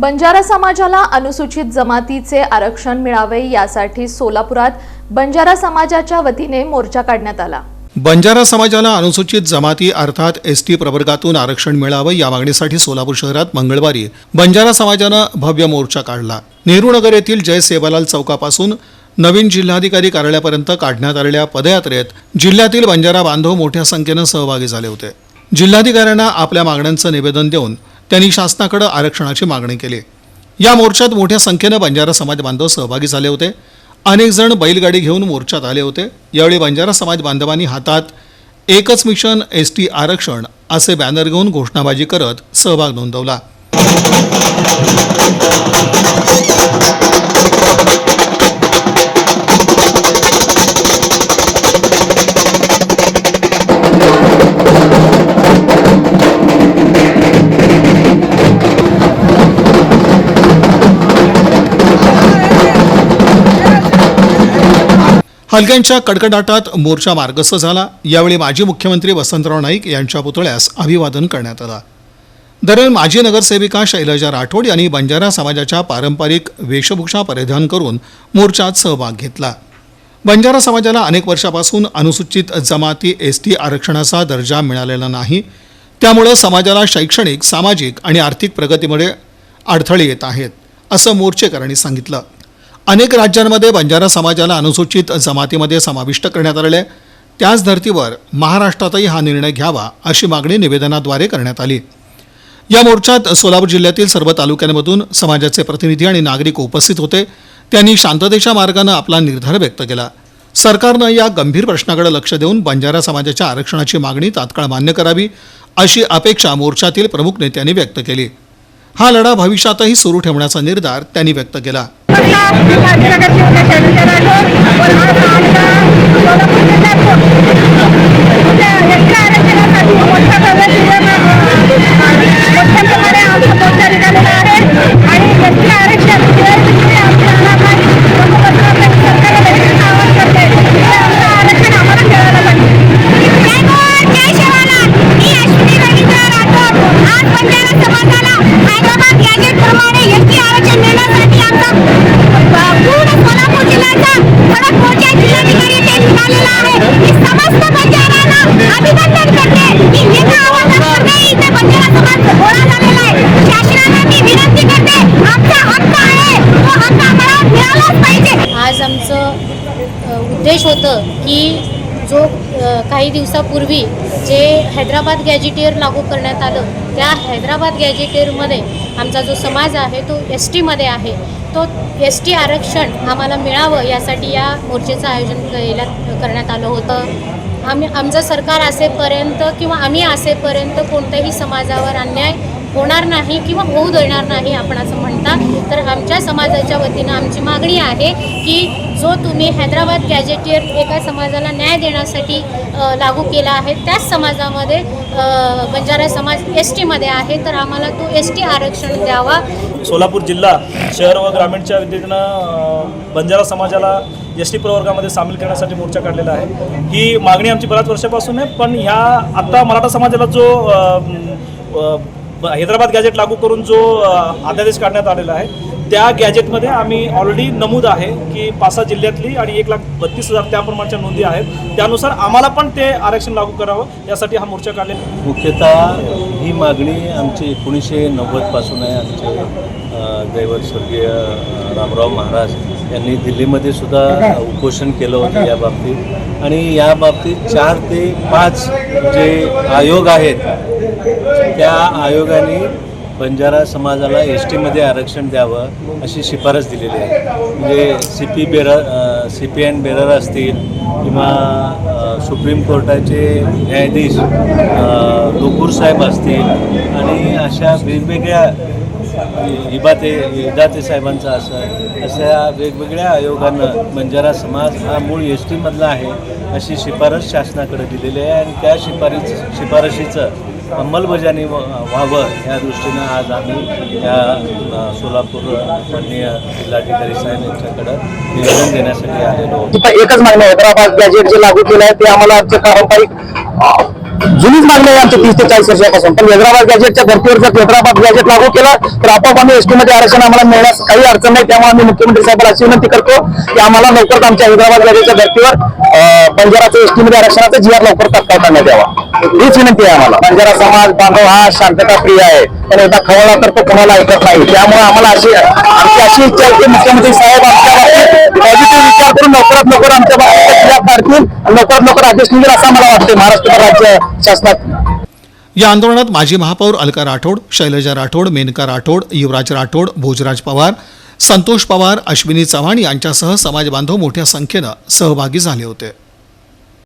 बंजारा समाजाला अनुसूचित जमातीचे आरक्षण मिळावे यासाठी सोलापुरात बंजारा समाजाच्या वतीने मोर्चा काढण्यात आला. बंजारा समाजाला अनुसूचित जमाती अर्थात एस टी प्रवर्गातून आरक्षण मिळावं या मागणीसाठी सोलापूर शहरात मंगळवारी बंजारा समाजानं भव्य मोर्चा काढला. नेहरूनगर येथील जय सेवालाल चौकापासून नवीन जिल्हाधिकारी कार्यालयापर्यंत काढण्यात आलेल्या पदयात्रेत जिल्ह्यातील बंजारा बांधव मोठ्या संख्येनं सहभागी झाले होते. जिल्हाधिकाऱ्यांना आपल्या मागण्यांचं निवेदन देऊन त्यांनी शासनाकडे आरक्षणाची मागणी केली. या मोर्चात मोठ्या संख्येनं बंजारा समाज बांधव सहभागी झाले होते. अनेक जण बैलगाडी घेऊन मोर्चात आले होते. यावेळी बंजारा समाज बांधवांनी हातात एकच मिशन एस टी आरक्षण असे बॅनर घेऊन घोषणाबाजी करत सहभाग नोंदवला. हलक्यांच्या कडकडाटात मोर्चा मार्गस्थ झाला. यावेळी माजी मुख्यमंत्री वसंतराव नाईक यांच्या पुतळ्यास अभिवादन करण्यात आलं. दरम्यान माजी नगरसेविका शैलजा राठोड यांनी बंजारा समाजाच्या पारंपरिक वेशभूषा परिधान करून मोर्चात सहभाग घेतला. बंजारा समाजाला अनेक वर्षापासून अनुसूचित जमाती एस टी आरक्षणाचा दर्जा मिळालेला नाही. त्यामुळं समाजाला शैक्षणिक सामाजिक आणि आर्थिक प्रगतीमुळे अडथळे येत आहेत असं मोर्चेकरांनी सांगितलं. अनेक राज्यांमध्ये बंजारा समाजाला अनुसूचित जमातीमध्ये समाविष्ट करण्यात आलेले त्याच धर्तीवर महाराष्ट्रातही हा निर्णय घ्यावा अशी मागणी निवेदनाद्वारे करण्यात आली. या मोर्चात सोलापूर जिल्ह्यातील सर्व तालुक्यांमधून समाजाचे प्रतिनिधी आणि नागरिक उपस्थित होते. त्यांनी शांततेच्या मार्गानं आपला निर्धार व्यक्त केला. सरकारनं या गंभीर प्रश्नाकडे लक्ष देऊन बंजारा समाजाच्या आरक्षणाची मागणी तात्काळ मान्य करावी अशी अपेक्षा मोर्चातील प्रमुख नेत्यांनी व्यक्त केली. हा लढा भविष्यातही सुरू ठेवण्याचा निर्धार त्यांनी व्यक्त केला. हैदराबाद आहे मी समस्त अभिनंदन करते. की इथे बंजारा समाज गोळा झालेला आहे. शासनाला मी विनंती करते आमचा हक्क आहे. तो हक्क आम्हाला मिळालाच पाहिजे. आज आमचं उद्देश होतं की जो काही दिवसापूर्वी जे हैदराबाद गॅजेटियर लागू करण्यात आलं त्या हैदराबाद गॅजेटियरमध्ये आमचा जो समाज आहे तो एस टीमध्ये आहे. तो एस टी आरक्षण आम्हाला मिळावं यासाठी या मोर्चेचं आयोजन केल्या करण्यात आलं होतं. आम्ही आमचं सरकार असेपर्यंत किंवा आम्ही असेपर्यंत कोणत्याही समाजावर अन्याय होणार नाही किंवा होऊ देणार नाही आपण असं म्हणता तर आमच्या समाजाच्या वतीनं आमची मागणी आहे की जो तुम्ही हैदराबाद गॅजेटियर एका समाजाला न्याय देण्यासाठी लागू केला आहे त्याच समाजामध्ये बंजारा समाज एस टीमध्ये आहे तर आम्हाला तो एस टी आरक्षण द्यावा. सोलापूर जिल्हा शहर व ग्रामीणच्या वतीनं बंजारा समाजाला एस टी प्रवर्गामध्ये सामील करण्यासाठी मोर्चा काढलेला आहे. ही मागणी आमची बऱ्याच वर्षापासून आहे पण ह्या आत्ता मराठा समाजाला जो ब- हैदराबाद गॅजेट लागू करून जो अ, अध्यादेश काढण्यात आलेला आहे त्या गॅजेटमध्ये आम्ही ऑलरेडी नमूद आहे की पाच सहा जिल्ह्यातली आणि एक लाख बत्तीस हजार त्याप्रमाणच्या नोंदी आहेत. त्यानुसार आम्हाला पण ते आरक्षण लागू करावं यासाठी हा मोर्चा काढलेला मुख्यतः ही मागणी आमची एकोणीसशे नव्वदपासून आहे. आमचे दैवत स्वर्गीय रामराव महाराज यांनी दिल्लीमध्ये सुद्धा उपोषण केलं होतं या बाबतीत. आणि या बाबतीत चार ते पाच जे आयोग आहेत त्या आयोगाने बंजारा समाजाला एस टीमध्ये आरक्षण द्यावं अशी शिफारस दिलेली आहे. म्हणजे C P bearer C P N bearer असतील किंवा सुप्रीम कोर्टाचे न्यायाधीश लोकूर साहेब असतील आणि अशा वेगवेगळ्या इबाते इदाते साहेबांचा असं अशा वेगवेगळ्या आयोगानं बंजारा समाज हा मूळ एस टीमधला आहे अशी शिफारस शासनाकडे दिलेली आहे आणि त्या शिफारस शिफारशीचं अंमलबजावणी व्हावं या दृष्टीनं आज आम्ही या सोलापूर माननीय जिल्हाधिकारी साहेब यांच्याकडं निवेदन देण्यासाठी आलेलो एकच मागणी हैदराबाद गॅजेट जे लागू केलं आहे ते आम्हाला आमचे पारंपरिक जुनीच मागणी आहे आमच्या तीस ते चाळीस वर्षापासून. पण हैदराबाद गॅजेटच्या धर्तीवर जर हैदराबाद गॅजेट लागू केलं तर आपोआप आम्ही एसटी मध्ये आरक्षण आम्हाला मिळण्यास काही अडचण नाही. त्यामुळे आम्ही मुख्यमंत्री साहेबांना अशी विनंती करतो की आम्हाला लवकरच आमच्या हैदराबाद गॅजेटच्या धर्तीवर बंजाराचं एसटी मध्ये आरक्षणाचा जी आर लवकर तात्काळ करण्यात यावा. हीच विनंती आहे आम्हाला. बंजारा समाज बांधव हा शांतता प्रिय आहे. पण एकदा खवळला तर तो कोणाला ऐकत नाही. त्यामुळे आम्हाला अशी आमची अशी इच्छा आहे की मुख्यमंत्री साहेब आमच्या पॉझिटिव्ह विचार करून लवकरात लवकर आमच्या करतील लवकरात लवकर आदेश निघेल असं मला वाटतं महाराष्ट्र राज्य शासनात. या आंदोलनात माजी महापौर अलका राठोड शैलजा राठोड मेनका राठोड युवराज राठोड भोजराज पवार संतोष पवार अश्विनी चव्हाण यांच्यासह समाजबांधव मोठ्या संख्येनं सहभागी झाले होते.